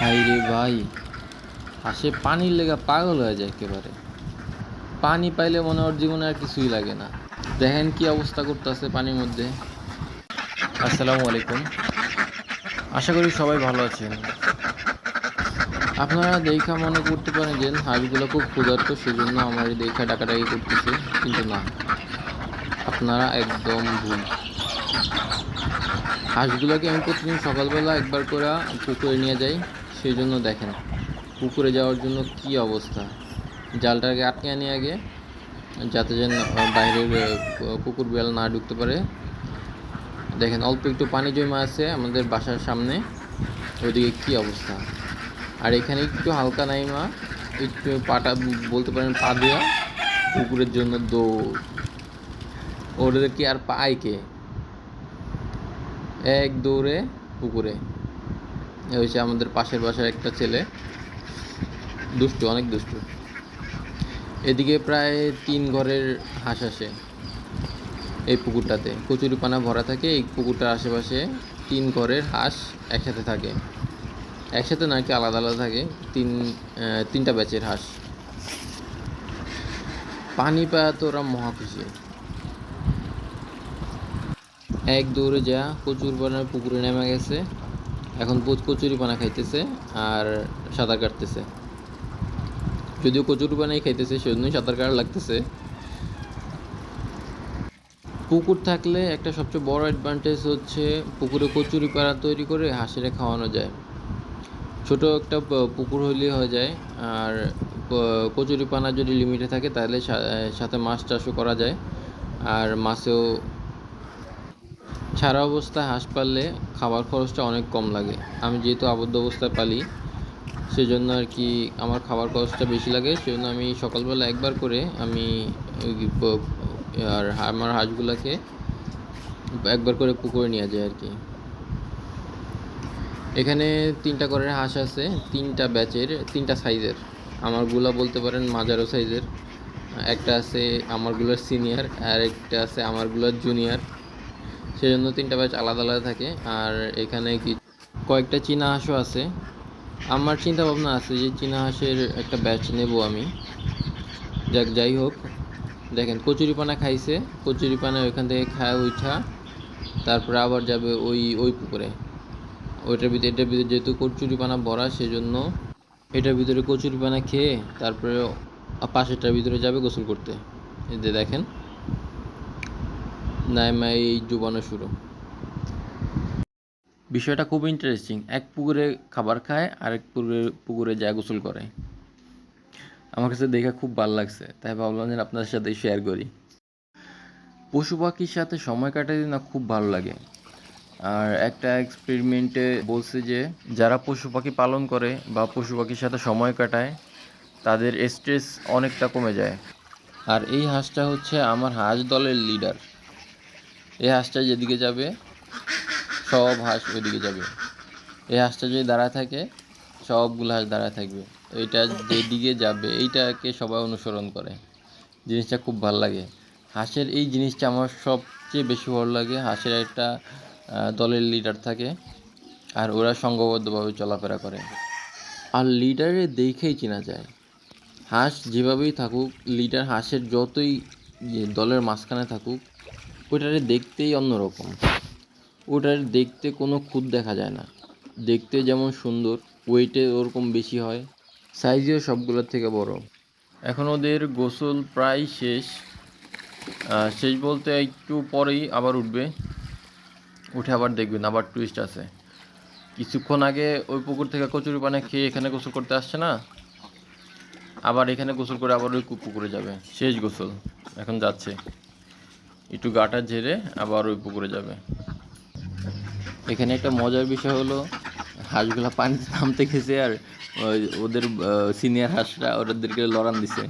ভাই রে ভাই। হাসে পানির লেগা পাগল হয়ে যায় একেবারে। পানি পাইলে মনে ওর জীবনে আর কিছুই লাগে না। দেখেন কি অবস্থা করতেছে পানির মধ্যে। আসসালামু আলাইকুম। আশা করি সবাই ভালো আছেন। আপনারা দেখা মনে করতে পারেন যে হাঁসগুলো খুব ক্ষুধার্ত, সেজন্য আমার দেখা ডাকাডাকি করতেছে, কিন্তু না। আপনারা একদম ভুল। হাঁসগুলোকে আমি প্রতিদিন সকালবেলা একবার করে পুকুরে নিয়ে যাই। সেই জন্য দেখেন পুকুরে যাওয়ার জন্য কি অবস্থা? জালটাকে আটকে আনি আগে, যাতে যেন বাইরের কুকুর বিড়াল না ঢুকতে পারে। দেখেন, অল্প একটু পানি জমা আছে আমাদের বাসার সামনে। ওইদিকে কি অবস্থা? আর এখানে একটু হালকা নাই নাইমা, একটু পাটা, বলতে পারেন পা দেওয়া পুকুরের জন্য দৌড়। ওদের কি আর পায় কে? এক দৌড়ে পুকুরে। হয়েছে আমাদের পাশের বাসার একটা ছেলে। দুষ্টু, অনেক দুষ্টু। এদিকে প্রায় তিন ঘরের হাঁস আসে এই পুকুরটাতে। কচুরিপানা ভরা থাকে, এই পুকুরটার আশেপাশে তিন ঘরের হাঁস একসাথে থাকে। একসাথে না, কি আলাদা আলাদা থাকে। তিন তিনটা ব্যাচের হাঁস। পানি পায় তো ওরা মহা খুশি। এক দৌড়ে যা কচুর পানার পুকুরে নেমে গেছে। এখন কচুরি পানা খাইতেছে আর সাঁতার কাটতেছে। যদিও কচুরি পানাই খাইতেছে, সেজন্যই সাঁতার কাটা লাগতেছে। পুকুর থাকলে একটা সবচেয়ে বড় অ্যাডভান্টেজ হচ্ছে পুকুরে কচুরি পানা তৈরি করে হাঁসেরা খাওয়ানো যায়। ছোট একটা পুকুর হইলে হয়ে যায়। আর কচুরি পানা যদি লিমিটে থাকে, তাহলে সাথে মাছ চাষও করা যায়। আর মাছেও ছাড়া অবস্থায় হাঁস পাললে খাবার খরচটা অনেক কম লাগে। আমি যেহেতু আবদ্ধ অবস্থায় পালি, সেজন্য আর কি আমার খাবার খরচটা বেশি লাগে। সেজন্য আমি সকালবেলা একবার করে আমি আর আমার হাঁসগুলোকে একবার করে পুকুরে নিয়ে যাই আর কি। এখানে তিনটা করে হাঁস আছে, তিনটা ব্যাচের, তিনটা সাইজের। আমারগুলা বলতে পারেন মাঝারো সাইজের। একটা আছে আমারগুলোর সিনিয়র আর একটা আছে আমারগুলোর জুনিয়র। সেজন্য তিনটা ব্যাচ আলাদা আলাদা থাকে। আর এখানে কি কয়েকটা চীনা হাঁসও আছে। আমার চিন্তা ভাবনা আছে যে চীনা হাঁসের একটা ব্যাচ নেব আমি। যাক, যাই হোক। দেখেন, কচুরিপানা খাইছে। কচুরিপানা ওইখান থেকে খায় উঠা তারপরে আবার যাবে ওই ওই পুকুরে। ওইটার ভিতরে, এটার ভিতরে যেহেতু কচুরিপানা ভরা, সেজন্য এটার ভিতরে কচুরিপানা খেয়ে তারপরে পাশেরটার ভিতরে যাবে গোসল করতে। এই যে দেখেন। নাইমা এই ডুবানো শুরু। বিষয়টা খুব ইন্টারেস্টিং এক পুকুরে খাবার খায় আরেক পুকুরে পুকুরে যায় গোসল করে। আমার কাছে দেখে খুব ভালো লাগছে তাই ভাবলাম যে আপনাদের সাথে শেয়ার করি। পশু পাখির সাথে সময় কাটাতে না খুব ভালো লাগে। আর একটা এক্সপেরিমেন্টে বলছে যে যারা পশু পাখি পালন করে বা পশু পাখির সাথে সময় কাটায় তাদের স্ট্রেস অনেকটা কমে যায়। আর এই হাঁসটা হচ্ছে আমার হাঁস দলের লিডার এই হাঁসটা যেদিকে যাবে, সব হাঁস ওইদিকে যাবে। এই হাঁসটা যদি দাঁড়ায় থাকে, সবগুলো হাঁস দাঁড়ায় থাকবে। এইটা যেদিকে যাবে, এইটাকে সবাই অনুসরণ করে। জিনিসটা খুব ভালো লাগে। হাঁসের এই জিনিসটা আমার সবচেয়ে বেশি ভালো লাগে। হাঁসের একটা দলের লিডার থাকে আর ওরা সংঘবদ্ধভাবে চলাফেরা করে। আর লিডারে দেখেই চেনা যায়। হাঁস যেভাবেই থাকুক লিডার হাঁসের যতই দলের মাঝখানে থাকুক ওইটারে দেখতেই অন্যরকম। ওটার দেখতে কোনো খুঁত দেখা যায় না। দেখতে যেমন সুন্দর ওয়েটে ওরকম বেশি হয় সাইজেও সবগুলোর থেকে বড়। এখন ওদের গোসল প্রায় শেষ। শেষ বলতে একটু পরেই আবার উঠবে। উঠে আবার দেখবেন, আবার টুইস্ট আছে। কিছুক্ষণ আগে ওই পুকুর থেকে কচুরি পানা খেয়ে এখানে গোসল করতে আসছে না? আবার এখানে গোসল করে আবার ওই পুকুরে যাবে। শেষ গোসল। এখন যাচ্ছে। একটু গাটা ঝেড়ে আবার ওই পুকুরে যাবে। এখানে একটা মজার বিষয় হলো, হাঁসগুলা পানিতে নামতে গেছে আর ওদের সিনিয়র হাঁসরা ওদেরকে লড়ান দিছে।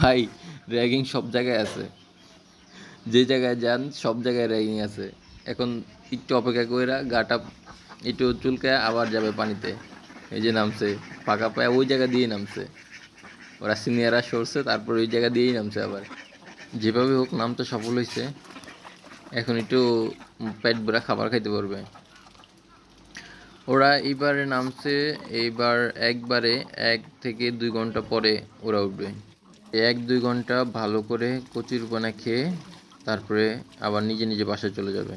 ভাই, র্যাগিং সব জায়গায় আছে। যে জায়গায় যান, সব জায়গায় র্যাগিং আছে। এখন একটু অপেক্ষা করে গাটা একটু চুলকে আবার যাবে পানিতে। এই যে নামছে ফাঁকা পায়ে ওই জায়গা দিয়েই নামছে। ওরা সিনিয়ররা সরছে, তারপর ওই জায়গা দিয়েই নামছে আবার। যেভাবে হোক নামটা সফল হয়েছে এখন একটু পেট ভরা খাবার খাইতে পারবে। ওরা এইবারে নামছে, এইবার একবারে এক থেকে দুই ঘণ্টা পরে ওরা উঠবে। এক, দুই ঘণ্টা ভালো করে কচুর পানা খেয়ে তারপরে আবার নিজে নিজে বাসায় চলে যাবে।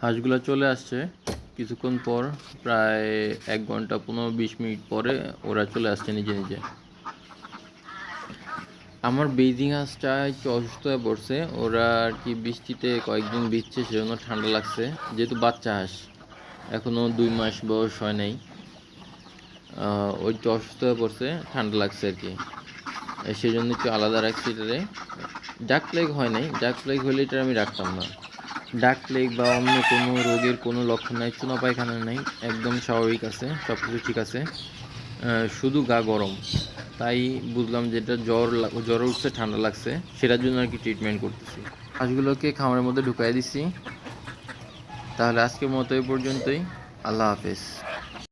হাঁসগুলো চলে আসছে। কিছুক্ষণ পর প্রায় এক ঘণ্টা পনেরো, বিশ মিনিট পরে ওরা চলে আসছে নিজে নিজে। আমার বেজিং হাঁসটা একটু অসুস্থ হয়ে পড়ছে। ওরা আর কি বৃষ্টিতে কয়েকদিন ভিজছে, সেজন্য ঠান্ডা লাগছে। যেহেতু বাচ্চা হাঁস এখনও দুই মাস বয়স হয় নাই। ওই একটু অসুস্থ হয়ে পড়ছে, ঠান্ডা লাগছে আর কি। সেই জন্য একটু আলাদা রাখছি এটারে। ডাক প্লেগ হয় নাই, ডাক প্লেগ হলে এটা আমি রাখতাম না। ডাক প্লেগ বা অন্য কোনো রোগের কোনো লক্ষণ নাই চুনা পায়খানা নাই, একদম স্বাভাবিক আছে সব কিছু ঠিক আছে। শুধু গা গরম। তাই বুঝলাম যে এটা জ্বর জ্বর উঠছে, ঠান্ডা লাগছে। সেটার জন্য আর কি ট্রিটমেন্ট করতেছি। হাঁসগুলোকে খামারের মধ্যে ঢুকাই দিছি। তাহলে আজকের মতো এই পর্যন্তই। আল্লাহ হাফেজ।